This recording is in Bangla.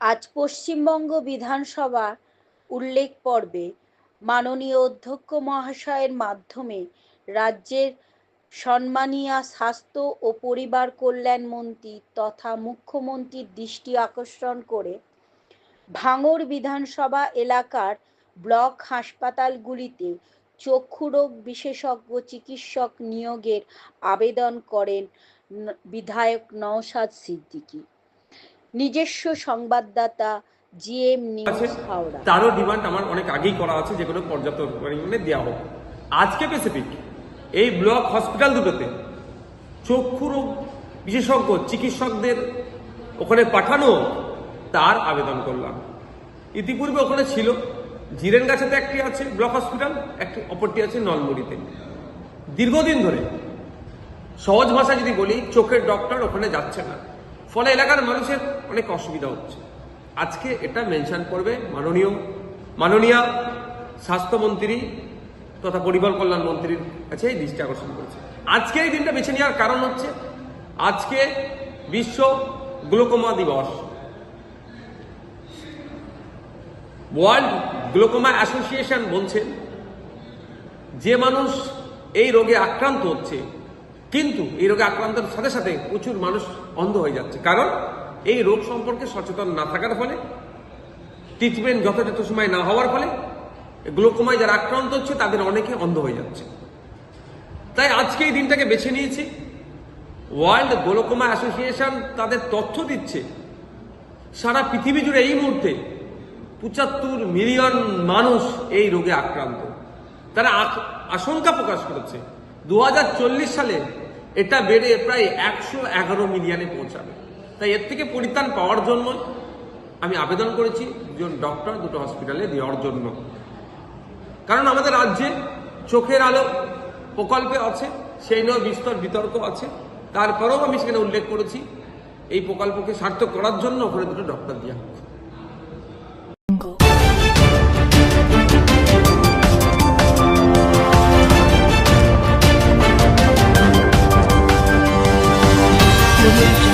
আজ পশ্চিমবঙ্গ বিধানসভা উল্লেখ পর্বে মাননীয় অধ্যক্ষ মহাশয়ের মাধ্যমে রাজ্যের সম্মানীয় স্বাস্থ্য ও পরিবার কল্যাণ মন্ত্রী তথা মুখ্যমন্ত্রীর দৃষ্টি আকর্ষণ করে ভাঙড় বিধানসভা এলাকার ব্লক হাসপাতালগুলিতে চক্ষুরোগ বিশেষজ্ঞ চিকিৎসক নিয়োগের আবেদন করেন বিধায়ক নওশাদ সিদ্দিকী। নিজস্ব সংবাদদাতা জিএম নিউজ হাওড়া। তারও ডিমান্ড আমার অনেক আগেই করা আছে যেগুলো পর্যাপ্ত পরিমাণে দেওয়া হোক। আজকে স্পেসিফিক এই ব্লক হসপিটাল দুটোতে চক্ষু রোগ বিশেষজ্ঞ চিকিৎসকদের ওখানে পাঠানো তার আবেদন করলাম। ইতিপূর্বে ওখানে ছিল জিরেন গাছেতে একটি আছে ব্লক হসপিটাল একটি অপরটি আছে নলমুড়িতে। দীর্ঘদিন ধরে সহজ ভাষায় যদি বলি চোখের ডক্টর ওখানে যাচ্ছে না। ফলে এলাকার মানুষের অনেক অসুবিধা হচ্ছে। আজকে এটা মেনশন করবে মাননীয় মাননীয় স্বাস্থ্যমন্ত্রী তথা পরিবার কল্যাণ মন্ত্রীর কাছে এই দৃষ্টি আকর্ষণ করেছে। আজকে এই দিনটা বেছে নেওয়ার কারণ হচ্ছে, আজকে বিশ্ব গ্লোকোমা দিবস। ওয়ার্ল্ড গ্লোকোমা অ্যাসোসিয়েশন বলছেন যে মানুষ এই রোগে আক্রান্ত হচ্ছে কিন্তু এই রোগে আক্রান্তের সাথে সাথে প্রচুর মানুষ অন্ধ হয়ে যাচ্ছে। কারণ এই রোগ সম্পর্কে সচেতন না থাকার ফলে ট্রিটমেন্ট যথাযথ সময় না হওয়ার ফলে গ্লোকোমায় যারা আক্রান্ত হচ্ছে, তাদের অনেকে অন্ধ হয়ে যাচ্ছে। তাই আজকে এই দিনটাকে বেছে নিয়েছি। ওয়ার্ল্ড গ্লোকোমা অ্যাসোসিয়েশন তাদের তথ্য দিচ্ছে, সারা পৃথিবী জুড়ে এই মুহূর্তে পঁচাত্তর মিলিয়ন মানুষ এই রোগে আক্রান্ত। তারা আশঙ্কা প্রকাশ করেছে। দু হাজার চল্লিশ সালে এটা বেড়ে প্রায় একশো এগারো মিলিয়নে পৌঁছাবে। তাই এর থেকে পরিত্রাণ পাওয়ার জন্য আমি আবেদন করেছি দুজন ডক্টর দুটো হসপিটালে দেওয়ার জন্য। কারণ আমাদের রাজ্যে চোখের আলো প্রকল্পে আছে, সেই নিয়েও বিস্তর বিতর্ক আছে। তারপরেও আমি সেখানে উল্লেখ করেছি, এই প্রকল্পকে সার্থক করার জন্য ওখানে দুটো ডক্টর দেওয়া হোক Global